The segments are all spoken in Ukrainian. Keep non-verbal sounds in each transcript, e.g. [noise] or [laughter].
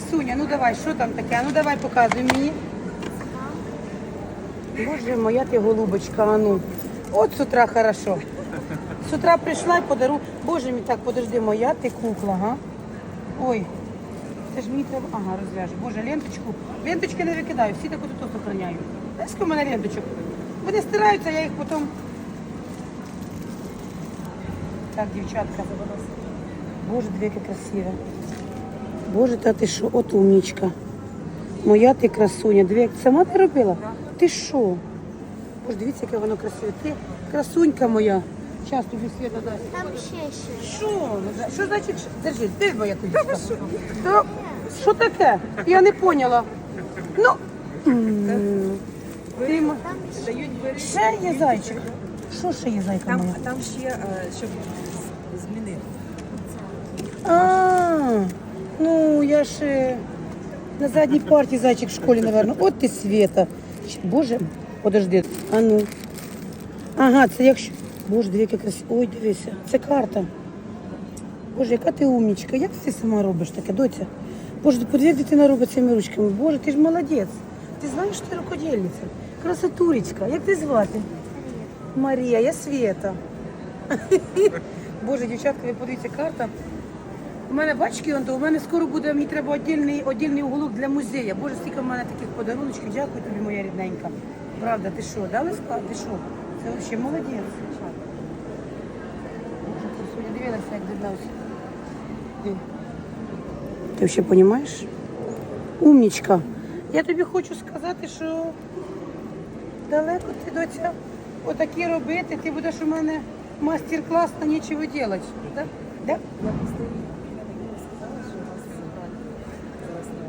Красуня, ну давай, що там таке? Ну давай показуй мені. Боже моя ти голубочка, а ну. От з утра хорошо. З утра прийшла і подару. Боже мій, так, подожди, моя ти кукла, га? Ой, це ж мені треба. Ага, розв'яжу. Боже, ленточку. Ленточки не викидаю, всі так тут охороняю. Скільки в мене ленточок? Вони стираються, я їх потім. Так, дівчатка. Боже, дві яке красиве. Боже, та ти що, от умнічка. Моя ти красуня. Дві, як сама ти робила? Ти що? Боже, дивіться, яке воно красиве. Ти красунька моя. Час тобі світа дасть. Там ще щось. Що? Що значить? Держи, ти моя кузічка. Що? Що таке? Я не поняла. Ну. м, Ти м- ще. Дають бери. ще є зайчик. Що ще є зайка Там, моя? там ще, е, щоб з- змінити. А, ну я ж е, на задній парті зайчик в школі, напевно. От ти Света. Боже, подожди. А ну. Ага, це якщо. Боже, диви, яка. Ой, дивися, це карта. Боже, яка ти умнічка. Як ти сама робиш таке, доця? Боже, подивись, дитина робить цими ручками. Боже, ти ж молодець. Ти знаєш, що ти рукодільниця. Красотуречка. Як ти звати? Марія, я Света. [laughs] Боже, дівчатка, ви подивіться, карта. У мене бачки, у мене скоро буде, мені треба віддільний, віддільний уголок для музею. Боже, скільки в мене таких подаруночків. Дякую тобі, моя рідненька. Правда, ти що, дали склад? Ти що? Це взагалі молодець. Боже, дивилася, як дивилася. Ти взагалі розумієш? Умнічка. Я тобі хочу сказати, що далеко ти доця отакі робити, ти будеш у мене мастер-клас на нічого робити. Да? Да? Я просто їй не сказала, що у вас брат зараз на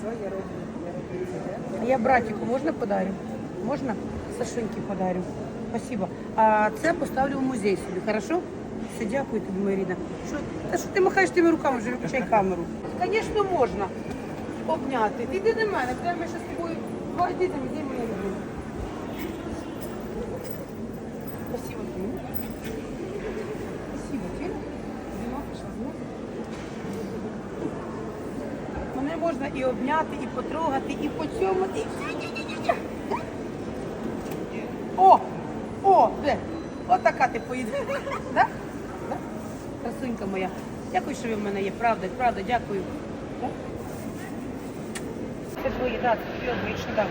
своє роблю. Я роблю це. А я братику можна подарю? Можна? Сашеньки подарю. Спасибо. А це поставлю в музей собі, хорошо? Все, дякую тобі, моя рідна. Що, та що ти махаєш тими руками, вже виключай камеру. Звісно, можна обняти. Ти йди до мене, де ми ще з тобою. Йди до мене, рідна. Спасибо тобі. Спасибо тебе. Вино пішла, знаєш? Мене можна і обняти, і потрогати, і по цьому, і О! О! Де? Отака ти поїдеш. Да? Да? Красунька моя. Дякую, що ви в мене є. Правда, правда, дякую. Да? Це твої, да, це да.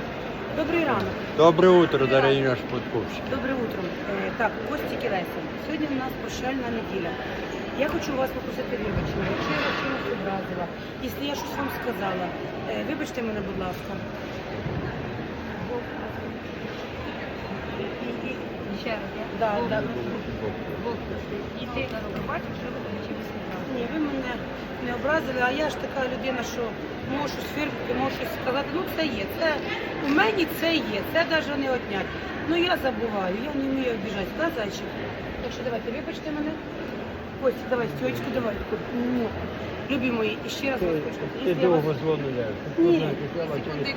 Добрий ранок. Доброе утро, дорогие наши подкупщики. Добре утро. Е, Так, Кості Кілеся. Сьогодні у нас прощальна неділя. Я хочу у вас попросити вибачення. Якщо я вас чимось образила, якщо я щось вам сказала, е, вибачте мене, будь ласка. Ще раз, Да, да. І ти бачиш, що ти чимось сказав. Ні, ви мене не образили, а я ж така людина, що можу сфіркати, можу щось сказати. Ну це є. Це у мені це є, це навіть не отнять. Ну я забуваю, я не вмію обіжати, да, зайчик? Так що давайте, вибачте мене. Костя, давай, стючку, давай. Ну, Любі мої, і ще раз через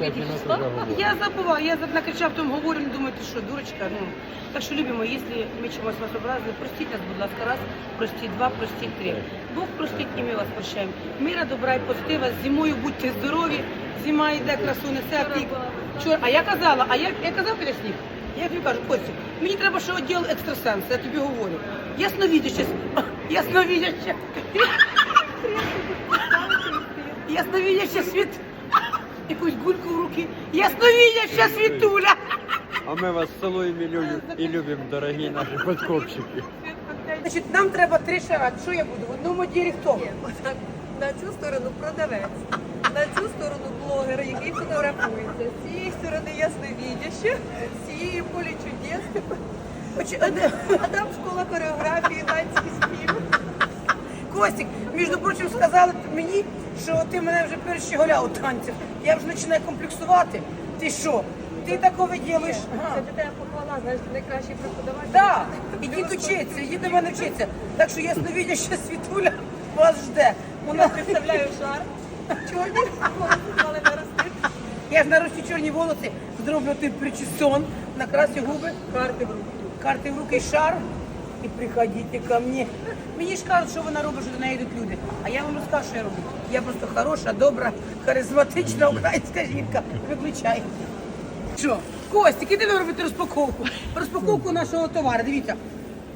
пять минут уже говорю. Я забуваю, я за- накричав, потім говорю, не думаю, ти що, дурочка. Ну, так що, любимо, якщо ми чимось вас образили, простіть нас, будь ласка, раз, простіть, два, простіть, три. Бог простить, і ми вас прощаємо. Мира, добра і позитива, зимою будьте здорові, зима йде, красу несе, а ти... Чор... А я казала, а я, я казав біля сніг? Я тобі кажу, Костю, мені треба ще відділ екстрасенс, я тобі говорю. Ясновідяще, [laughs] ясновідяще. Ясновідяще світ. Якусь гульку в руки. Ясновідяще світуля. А мы вас целуем и любим, и любим, дорогие наши подкупщики. Значить, нам треба три шара. Що я буду? В одному ділі хто? Отак, на цю сторону продавець, на цю сторону блогер, який фотографується. З цієї сторони ясновідяще, з цієї полі чудес. А там школа хореографії, спів. Костік, між прочим, сказали мені, що ти мене вже перещеголяв у танцях. Я вже починаю комплексувати. Ти що? Ти такого ділиш? Це для тебе похвала, знаєш, ти найкращий преподаватель. Так, ідіть учиться, ідіть до мене вчитися. Так що ясновідяща світуля вас жде. Я Вона... представляю шар. Чорний, але нарости. Я ж нарощу чорні волоси, зроблю той причесон, накрасю губи, Карти в руки. карти в руки шар. Девочки, приходите ко мне. Мені ж кажуть, що вона робить, що до неї йдуть люди. А я вам розкажу, що я роблю. Я просто хороша, добра, харизматична українська жінка. Виключай. Що? Костік, іди ви робити розпаковку. Розпаковку нашого товару. Дивіться.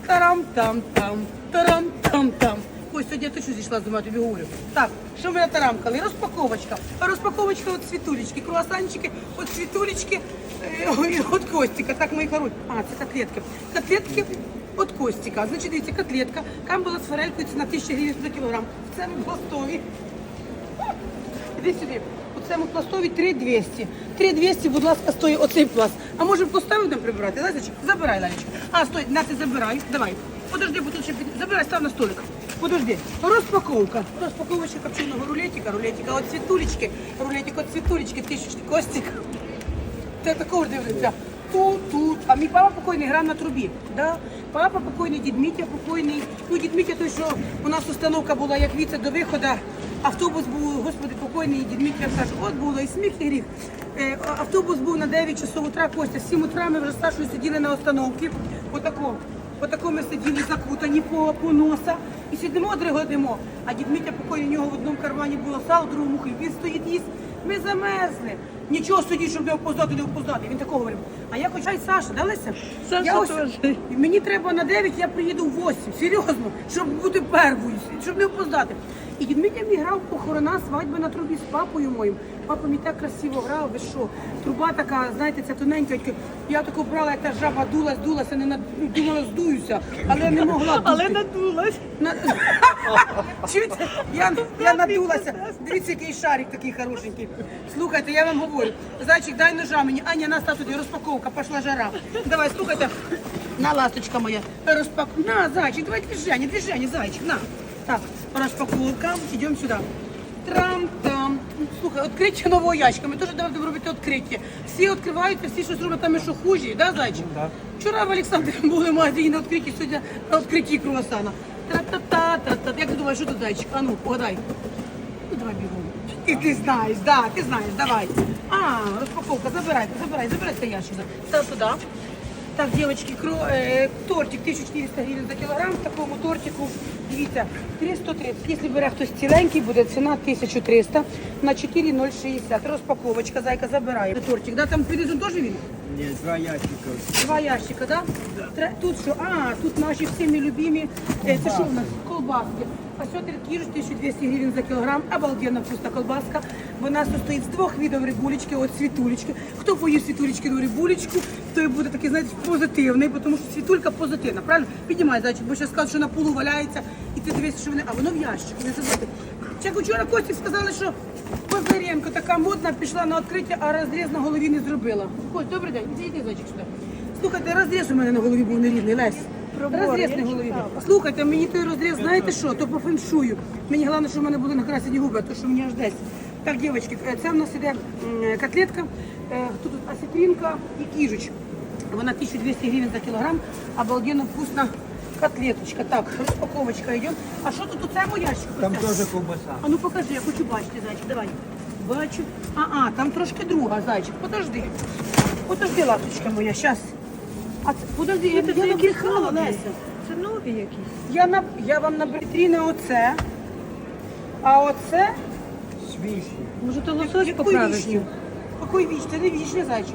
Тарам-там-там, тарам-там-там. Ось сьогодні я точно зійшла з ума, тобі говорю. Так, що ми натарамкали? Розпаковочка. Розпаковочка от світулечки, круасанчики, от світулечки, е, от Костіка. Так, мої хороші. А, це котлетки. Котлетки от Костіка. Значить, дивіться, котлетка. Там була з форелькою ціна 1000 гривень за кілограм. Це ми пластові. Іди сюди. У цьому пластові 3200. 3200, будь ласка, стоїть оцей пласт. А може поставив нам прибирати? Лазочка, забирай, Лалечка. А, стой, на ти забирай. Давай. Подожди, бо тут ще під... Забирай, став на столик. Подожди. Розпаковка. Розпаковочка копченого рулетика, рулетика от цвітулечки, рулетик от цвітулечки, тисячний костик. Ти такого дивиться. Тут, тут. А мій папа покойний грав на трубі. Да? Папа покойний, дід Мітя покойний. Ну, дід Мітя той, що у нас установка була як віце до виходу. Автобус був, господи, покойний, дід Мітя каже, от було і сміх, і гріх. Е, автобус був на 9 часов утра, Костя, 7 утра ми вже з сиділи на остановці. Отако. Отако ми сиділи закутані по, по носа і сидимо, дригодимо. А дід Мітя покойний, у нього в одному кармані було сало, в другому хліб. Він стоїть їсть. Ми замерзли. Нічого сидіть, щоб не опоздати, не опоздати. Він такого говорив. А я хоча й Саша, да, Леся? Саша я ось, теж. Мені треба на 9, я приїду в 8. Серйозно, щоб бути первою, щоб не опоздати. І Мітя мій грав похорона свадьби на трубі з папою моїм. Папа мені так красиво грав, ви що? Труба така, знаєте, ця тоненька. Я таку брала, як та жаба дулась, дулася, не над... ну, думала, здуюся, але не могла. [laughs] дути. Але надулась. На... Чуєте? Я, я надулася. Дивіться, який шарик такий хорошенький. Слухайте, я вам говорю. Зайчик, дай ножа мені. Аня, на став туди, розпаковка, пішла жара. Давай, слухайте. На, ласточка моя. Розпак... На, зайчик, давай движение, движение, зайчик, на. Так, розпаковка, йдемо сюди. Трам-там. Слухай, відкриття нового ящика. Ми теж давайте робити відкриття. Всі відкриваються, всі щось роблять там і що хужі, да, зайчик? Да. Вчора в Олександрі [laughs] були в магазині на відкритті, сьогодні на відкритті круасана. Тра-та-та, тра-та. Як ти думаєш, що тут зайчик? А ну, погадай. Ну, давай бігом. Ти, ти знаєш, да, ти знаєш, давай. А, розпаковка, забирай, забирай, забирай цей ящик. Став туди. Так, девочки, кро, е, тортик 1400 гривень за кілограм. В такому тортику, дивіться, 330. Якщо бере хтось ціленький, буде ціна 1300 на 4,060. Розпаковочка, зайка, забирає. Тортик, да, там піде теж він? Ні, два ящика. Два ящика, да? Тре- Тут що? А, тут наші всіми любимі. е, Це що в нас? Колбаски. А сьогодні кіж 1200 гривень за кілограм. Обалденна вкусна колбаска. Вона состоїть з двох видів рибулечки, от світулечки. Хто поїв світулечкину рибулечку, той буде такий, знаєте, позитивний, тому що світулька позитивна, правильно? Піднімай, зайчик, бо ще скажуть, що на полу валяється, і ти дивишся, що вони. А воно в ящику, не забудьте. Як вчора Кості сказали, що Позаренко така модна, пішла на відкриття, а розріз на голові не зробила. Ось, добрий день, іди, іди, зайчик сюди. Слухайте, розріз у мене на голові був нерівний, Лесь. Розріз на голові. Слухайте, мені той розріз, знаєте що, то по феншую. Мені головне, що в мене були накрасені губи, а то що мені аж десь. Так, дівчатки, е, це в нас іде котлетка, е, тут осетринка і кіжуч. Вона 1200 гривень за кілограм, обалденно вкусна котлеточка. Так, розпаковочка йде. А що тут у цьому ящику? Там теж ковбаса. А ну покажи, я хочу бачити, зайчик, давай. Бачу. А, а, там трошки друга, зайчик. Подожди. Подожди, ласточка моя, щас. А це, подожди, я, я набрехала, Леся. Це нові якісь. Я, на, я вам на вітріни оце, а оце... Свіжі. Може, то лосось Яку поправився? вішню? Віч? Це не вічня, зайчик.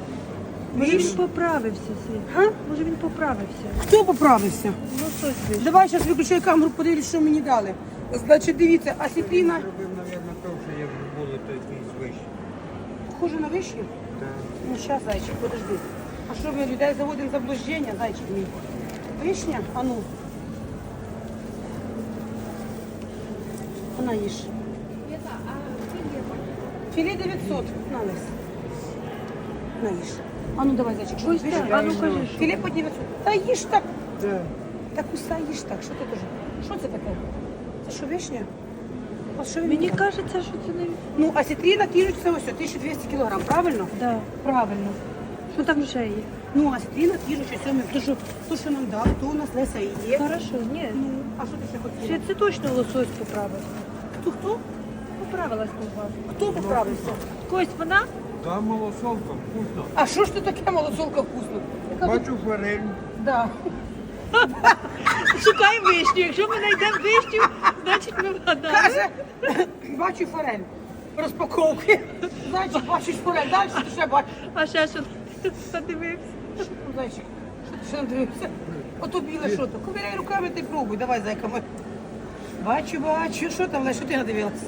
Може, Віч? він поправився, Світ. Га? Може, він поправився. Хто поправився? Лосось вийшов. Давай зараз виключаю камеру, подивлюсь, що мені дали. Значить, дивіться, а сітріна мабуть, то, що як було, то якийсь вищий. похоже на вишню. Так. Ну, сейчас, зайчик, подожди. А що ми людей заводимо в заблуждення, зайчик мій? Вишня? А ну. Вона їж. Філе 900. На, Лесь. На, їж. А ну давай, зайчик, що Ось вишня? так, а ну кажи, що? Філе по 900. Та їж так. Так. Так уса їж так. Що ти кажеш? Що це таке? Це що, вишня? А що він Мені таке? кажеться, що це не... Ну, а сітріна кіжуть це ось 1200 кілограм, правильно? Да. Правильно. Що там вже є? Ну, а стріна кіжуча сьомі, то що, то, що нам дали, то у нас Леся і є. Хорошо, ні. Ну, а що ти ще хотіла? Світ, це точно лосось поправився. Хто, хто? Поправилась колбаска. Хто поправився? Кость, вона? Там малосолка, вкусно. А що ж ти таке малосолка вкусно? Яка Бачу форель. Да. [laughs] Шукай вишню. Якщо ми знайдемо вишню, значить ми вгадали. Каже, [clears throat] бачу форель. Розпаковки. Зайчик, бачиш форель. Далі ти ще бачиш? А ще що подивився. Зайчик, що ти дивився? Ото біле що то? Ковиряй руками ти пробуй. Давай, зайка моя. Бачу, бачу. Що там, Лесь, що ти надивилася?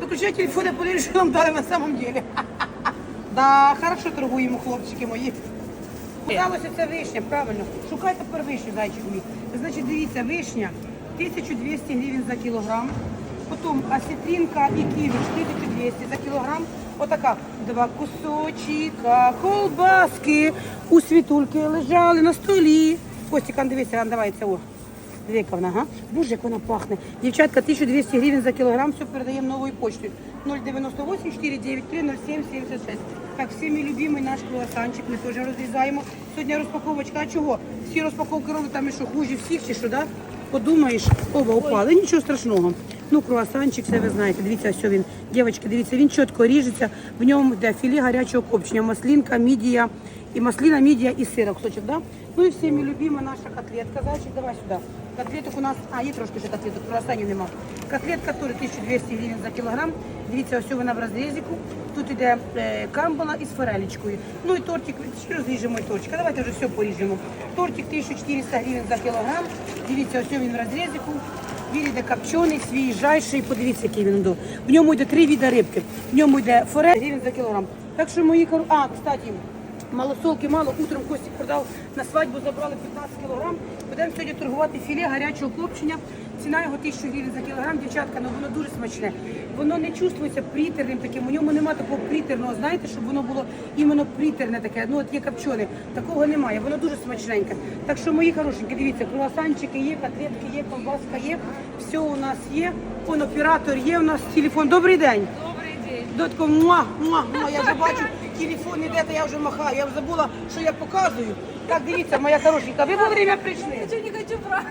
Виключай телефон, я подивлюсь, що нам дали на самом деле. [laughs] Да, хорошо торгуємо, хлопчики мої. Сталося це вишня, правильно. Шукайте тепер вишню, зайчик мій. Значить, дивіться, вишня 1200 гривень за кілограм. Потім осетринка і ківіч 1200 за кілограм. Отака. Два кусочка колбаски у світульки лежали на столі. Костік, дивися, Ан, давай це о. Двіка вона, ага. Боже, як вона пахне. Дівчатка, 1200 гривень за кілограм, все передаємо новою почтою. 098 493 0776. Так, всіми любимий наш круасанчик, ми теж розрізаємо. Сьогодні розпаковочка, а чого? Всі розпаковки робить там і що хуже всіх, чи що, да? Подумаєш, оба упали, нічого страшного. Ну, круасанчик, це ви знаєте, дивіться, ось він. Дівчатки, дивіться, він чітко ріжеться, в ньому йде філе гарячого копчення, маслинка, мідія, і маслина, мідія і сирок, кусочок, да? Ну і всіми любима наша котлетка, зайчик, давай сюди. Котлеток у нас, а є трошки ще котлеток, круасанів нема. Котлетка теж 1200 гривень за кілограм. Дивіться, ось вона в розрізіку. Тут іде е, камбала із форелечкою. Ну і тортик, ще розріжемо і тортик. Давайте вже все поріжемо. Тортик 1400 гривень за кілограм. Дивіться, ось він в розрізіку. Він йде копчений, свіжайший. Подивіться, який він до. В ньому йде три віда рибки. В ньому йде форель гривень за кілограм. Так що мої кору... А, кстати, Малосолки мало, утром Костік продав на свадьбу, забрали 15 кілограм. Будемо сьогодні торгувати філе гарячого копчення. Ціна його 1000 гривень за кілограм. Дівчатка, ну воно дуже смачне. Воно не чувствується притерним таким. У ньому немає такого притерного, знаєте, щоб воно було іменно притерне таке. Ну от є копчене. Такого немає. Воно дуже смачненьке. Так що, мої хорошенькі, дивіться, круасанчики є, котлетки є, колбаска є. Все у нас є. Он оператор є. У нас телефон. Добрий день. Добрий день. Дотко, муа, муа, муа, я вже бачу, телефон іде, то я вже махаю. Я вже забула, що я показую. Так, дивіться, моя хорошенька, ви вовремя прийшли. Нічого не хочу брати.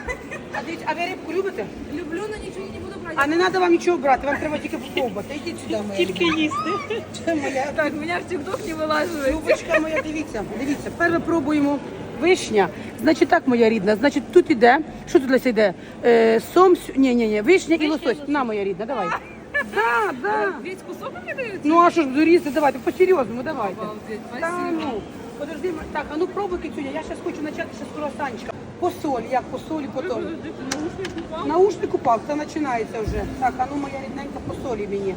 А дивіться, а ви рибку любите? Люблю, але нічого не буду брати. А не треба вам нічого брати, вам треба тільки попробувати. Йдіть сюди, моя. Тільки їсти. Це моя. Так, мене в тік не вилажує. Любочка моя, дивіться, дивіться. Перше пробуємо вишня. Значить так, моя рідна. Значить, тут іде. Що тут Леся йде? Е, сом, сю- ні, ні, ні, вишня і лосось. На, моя рідна, давай. Да, да. Весь кусок мені дають? Ну а що ж дорізти, давайте, по-серйозному, давайте. Обалдеть, Та спасибо. ну, подожди, так, а ну пробуй кицюня, я зараз хочу почати ще з круасанчика. По солі, як по солі, потім. Наушник упав. Це починається вже. Так, а ну моя рідненька по солі мені.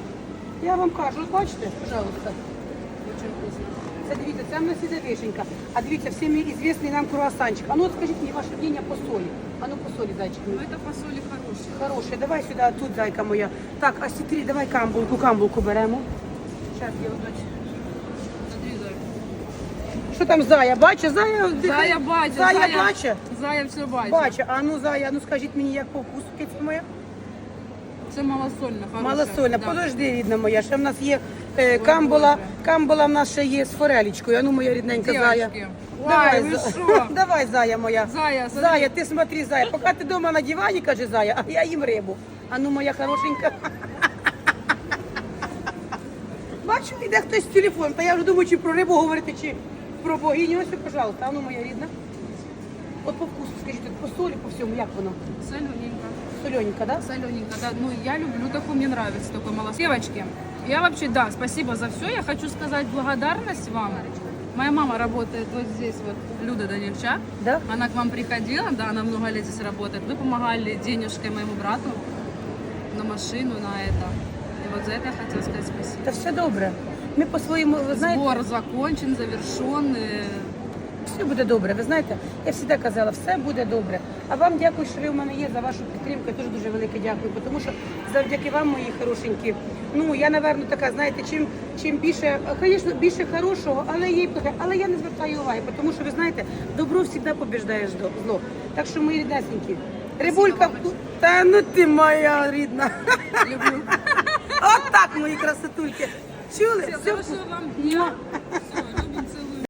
Я вам кажу, ось бачите, пожалуйста. Це дивіться, це в нас іде вишенька. А дивіться, всім відомий нам круасанчик. А ну от скажіть мені ваше мнение по солі. А ну по солі, зайчик. Ну мій. это фасоли хорошие. Хороше, давай сюди, тут зайка моя. Так, а сітрі, давай камбулку, камбулку беремо. Зараз я одну. Зая. Що там зая? Бачиш, зая? Зая бачить. Зая бачить? Зая все бачить. Бачу, а ну зая, ну скажіть мені, як по вкусу моя? Це малосольна, хороша. Малосольна, Да. подожди, рідна моя. Ще в нас є е, камбула, камбула в нас ще є з форелічкою. А ну моя рідненька зая. Девочки. Давай, Ой, ви за- що? [laughs] Давай, зая моя. Зая, смотри. Зая, ти смотри, зая. Поки ти вдома на дивані, каже зая, а я їм рибу. А ну моя хорошенька. [laughs] Бачу, іде хтось з телефоном, та я вже думаю, чи про рибу говорити, чи про богиню. Ось, пожалуйста, а ну моя рідна. От по вкусу, скажіть, от по солі, по всьому, як воно? Солененько. Солененька, да? Солененько, да. Ну, я люблю такой, мне нравится такой малосольный. Девочки, я вообще, да, спасибо за все. Я хочу сказать благодарность вам. Моя мама работает вот здесь, вот, Люда Данильчак. Да? Она к вам приходила, да, она много лет здесь работает. Вы помогали денежкой моему брату на машину, на это. И вот за это я хотела сказать спасибо. Та все добре. Ми по-своєму, ви знаєте, закончен, завершен. все буде добре. Ви знаєте, я завжди казала, все буде добре. А вам дякую, що ви в мене є за вашу підтримку. Я теж дуже велике дякую, тому що завдяки вам, мої хорошенькі, ну я напевно така, знаєте, чим чим більше, звісно, більше хорошого, але є плохе. Але я не звертаю уваги, тому що ви знаєте, добро завжди побіждає зло- зло. Так що мої ріднесенькі. Рибулька, та ну ти моя рідна. люблю. От так, мої красотульки. Чули? Всё, Все Хорошего вам дня. Всё.